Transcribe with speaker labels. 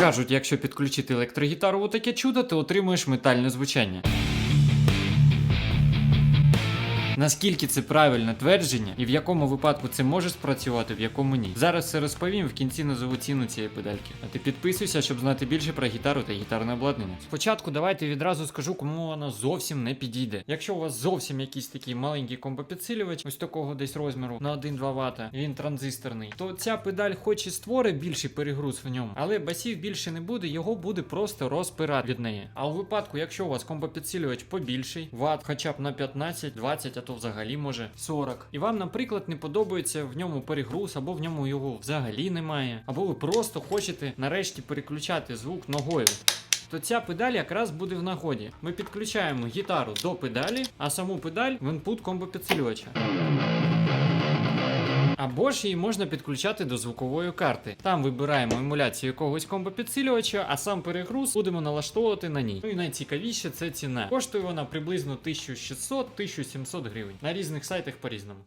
Speaker 1: Кажуть, якщо підключити електрогітару у таке чудо, ти отримуєш метальне звучання. Наскільки це правильне твердження, і в якому випадку це може спрацювати, в якому ні. Зараз все розповім, в кінці назову ціну цієї педальки. А ти підписуйся, щоб знати більше про гітару та гітарне обладнання. Спочатку давайте відразу скажу, кому вона зовсім не підійде. Якщо у вас зовсім якийсь такий маленький компопідсилювач, ось такого десь розміру на 1-2 Вт, він транзисторний, то ця педаль хоч і створить більший перегруз в ньому, але басів більше не буде, його буде просто розпирати від неї. А у випадку, якщо у вас компопідсилювач побільший, ват хоча б на 15, 20, а то взагалі може 40. І вам, наприклад, не подобається в ньому перегруз, або в ньому його взагалі немає, або ви просто хочете нарешті переключати звук ногою. То ця педаль якраз буде в нагоді. Ми підключаємо гітару до педалі, а саму педаль в інпут комбопідсилювача. Або ж її можна підключати до звукової карти. Там вибираємо емуляцію якогось комбо-підсилювача, а сам перегруз будемо налаштовувати на ній. Ну і найцікавіше це ціна. Коштує вона приблизно 1600-1700 гривень. На різних сайтах по-різному.